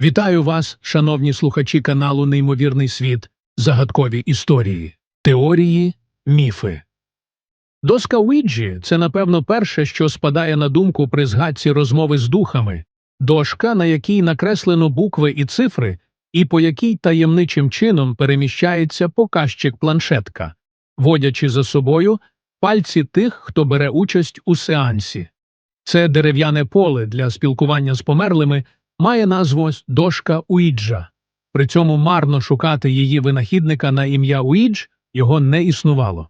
Вітаю вас, шановні слухачі каналу Неймовірний світ, загадкові історії, теорії, міфи. Доска Уіджі – це, напевно, перше, що спадає на думку при згадці розмови з духами, дошка, на якій накреслено букви і цифри, і по якій таємничим чином переміщається показчик планшетка, водячи за собою пальці тих, хто бере участь у сеансі. Це дерев'яне поле для спілкування з померлими має назву дошка Уіджа. При цьому марно шукати її винахідника на ім'я Уідж його не існувало.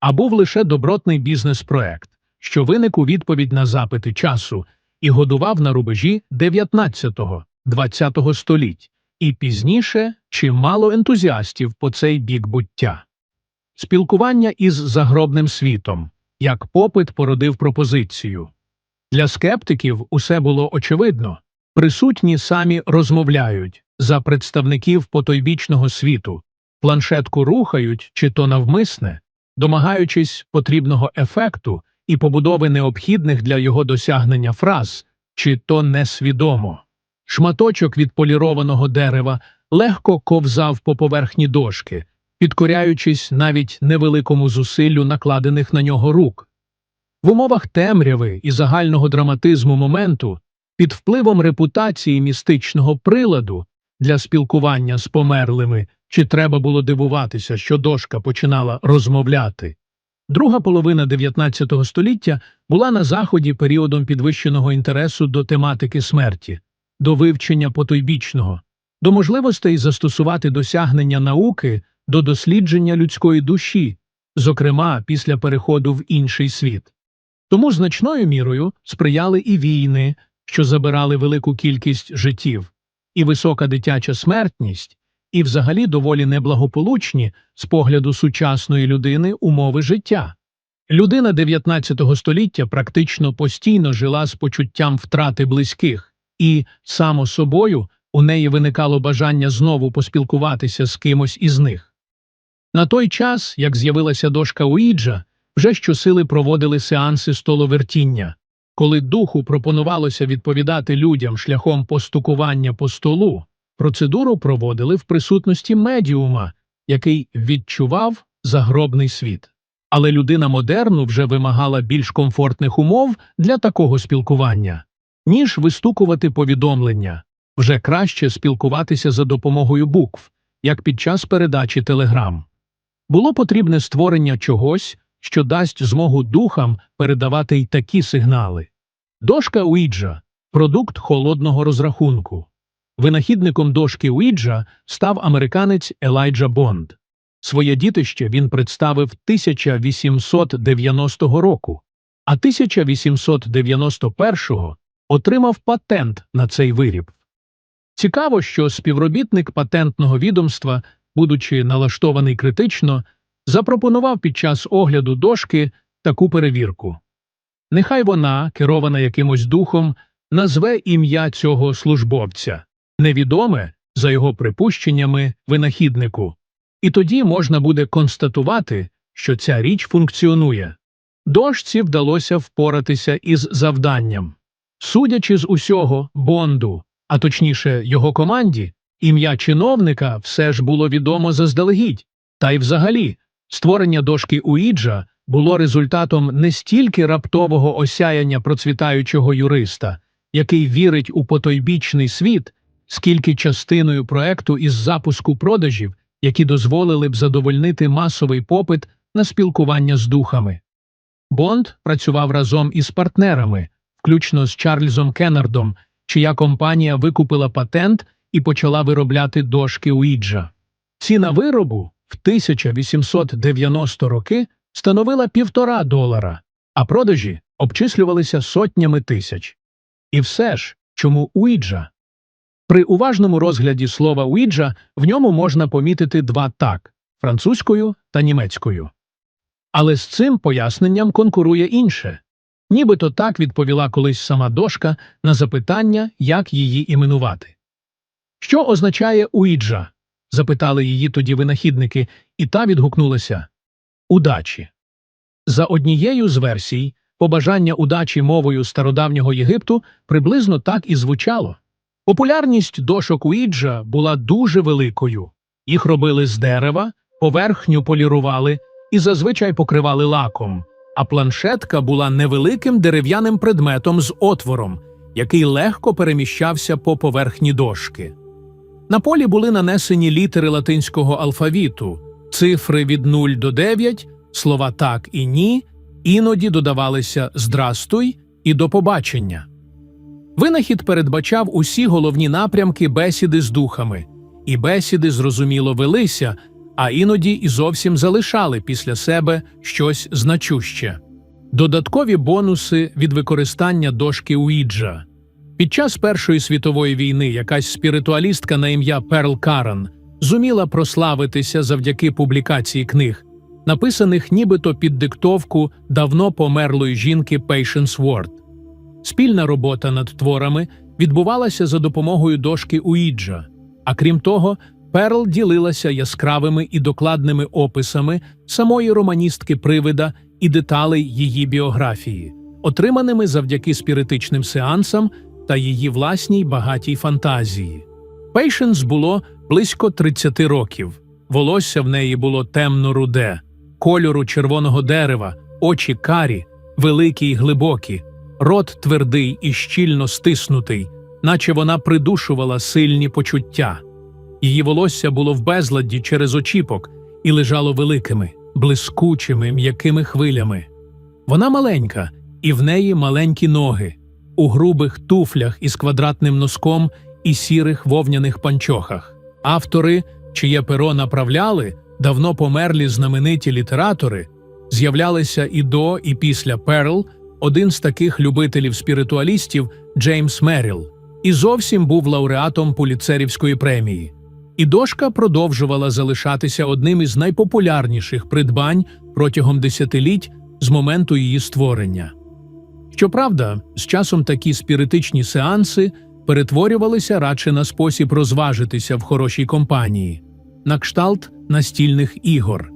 А був лише добротний бізнес-проект, що виник у відповідь на запити часу і годував на рубежі 19-20 століть, і пізніше чимало ентузіастів по цей бік буття. Спілкування із загробним світом, як попит породив пропозицію. Для скептиків усе було очевидно. Присутні самі розмовляють за представників потойбічного світу, планшетку рухають чи то навмисне, домагаючись потрібного ефекту і побудови необхідних для його досягнення фраз, чи то несвідомо. Шматочок від полірованого дерева легко ковзав по поверхні дошки, підкоряючись навіть невеликому зусиллю накладених на нього рук. В умовах темряви і загального драматизму моменту під впливом репутації містичного приладу для спілкування з померлими, чи треба було дивуватися, що дошка починала розмовляти. Друга половина 19 століття була на заході періодом підвищеного інтересу до тематики смерті, до вивчення потойбічного, до можливостей застосувати досягнення науки до дослідження людської душі, зокрема після переходу в інший світ. Тому значною мірою сприяли і війни, що забирали велику кількість життів, і висока дитяча смертність, і взагалі доволі неблагополучні з погляду сучасної людини умови життя. Людина 19 століття практично постійно жила з почуттям втрати близьких, і, само собою, у неї виникало бажання знову поспілкуватися з кимось із них. На той час, як з'явилася дошка Уіджа, вже щосили проводили сеанси столовертіння. Коли духу пропонувалося відповідати людям шляхом постукування по столу, процедуру проводили в присутності медіума, який відчував загробний світ. Але людина модерну вже вимагала більш комфортних умов для такого спілкування, ніж вистукувати повідомлення, вже краще спілкуватися за допомогою букв, як під час передачі телеграм. Було потрібне створення чогось, що дасть змогу духам передавати й такі сигнали. Дошка Уіджа продукт холодного розрахунку. Винахідником дошки Уіджа став американець Елайджа Бонд. Своє дітище він представив 1890 року, а 1891 отримав патент на цей виріб. Цікаво, що співробітник патентного відомства, будучи налаштований критично, запропонував під час огляду дошки таку перевірку. Нехай вона, керована якимось духом, назве ім'я цього службовця, невідоме, за його припущеннями, винахіднику, і тоді можна буде констатувати, що ця річ функціонує. Дошці вдалося впоратися із завданням. Судячи з усього, Бонду, а точніше його команді, ім'я чиновника все ж було відомо заздалегідь, та й взагалі створення дошки Уіджа було результатом не стільки раптового осяяння процвітаючого юриста, який вірить у потойбічний світ, скільки частиною проекту із запуску продажів, які дозволили б задовольнити масовий попит на спілкування з духами. Бонд працював разом із партнерами, включно з Чарльзом Кеннардом, чия компанія викупила патент і почала виробляти дошки Уіджа. Ціна виробу в 1890 роки становила півтора долара, а продажі обчислювалися сотнями тисяч. І все ж, чому Уіджа? При уважному розгляді слова Уіджа в ньому можна помітити два так французькою та німецькою. Але з цим поясненням конкурує інше. Нібито так відповіла колись сама дошка на запитання, як її іменувати. Що означає Уіджа? Запитали її тоді винахідники, і та відгукнулася удачі. За однією з версій, побажання удачі мовою стародавнього Єгипту приблизно так і звучало. Популярність дошок Уіджа була дуже великою. Їх робили з дерева, поверхню полірували і зазвичай покривали лаком, а планшетка була невеликим дерев'яним предметом з отвором, який легко переміщався по поверхні дошки. На полі були нанесені літери латинського алфавіту, цифри від 0 до 9, слова так і ні, іноді додавалися здрастуй і до побачення. Винахід передбачав усі головні напрямки бесіди з духами, і бесіди зрозуміло велися, а іноді і зовсім залишали після себе щось значуще. Додаткові бонуси від використання дошки Уіджа. Під час Першої світової війни якась спіритуалістка на ім'я Перл Каран зуміла прославитися завдяки публікації книг, написаних нібито під диктовку давно померлої жінки Patience Ward. Спільна робота над творами відбувалася за допомогою дошки Уіджа, а крім того, Перл ділилася яскравими і докладними описами самої романістки привида і деталей її біографії, отриманими завдяки спіритичним сеансам та її власній багатій фантазії. Пейшенс було близько 30 років. Волосся в неї було темно-руде, кольору червоного дерева, очі карі, великі й глибокі, рот твердий і щільно стиснутий, наче вона придушувала сильні почуття. Її волосся було в безладді через очіпок і лежало великими, блискучими, м'якими хвилями. Вона маленька, і в неї маленькі ноги, у грубих туфлях із квадратним носком і сірих вовняних панчохах. Автори, чиє перо направляли, давно померлі знамениті літератори, з'являлися і до, і після Перл, один з таких любителів спіритуалістів Джеймс Меріл, і зовсім був лауреатом Пуліцерівської премії. І дошка продовжувала залишатися одним із найпопулярніших придбань протягом десятиліть з моменту її створення. Щоправда, з часом такі спіритичні сеанси перетворювалися радше на спосіб розважитися в хорошій компанії, на кшталт настільних ігор.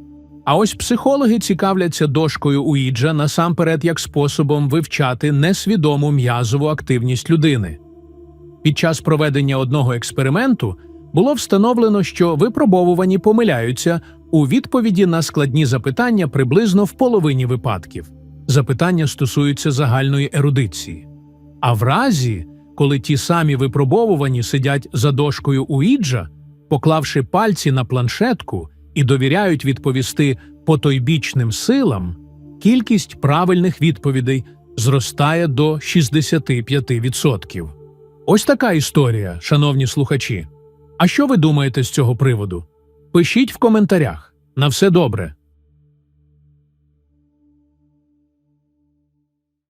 А ось психологи цікавляться дошкою Уіджа насамперед як способом вивчати несвідому м'язову активність людини. Під час проведення одного експерименту було встановлено, що випробовувані помиляються у відповіді на складні запитання приблизно в половині випадків. Запитання стосуються загальної ерудиції. А в разі, коли ті самі випробовувані сидять за дошкою Уіджа, поклавши пальці на планшетку і довіряють відповісти потойбічним силам, кількість правильних відповідей зростає до 65%. Ось така історія, шановні слухачі. А що ви думаєте з цього приводу? Пишіть в коментарях. На все добре.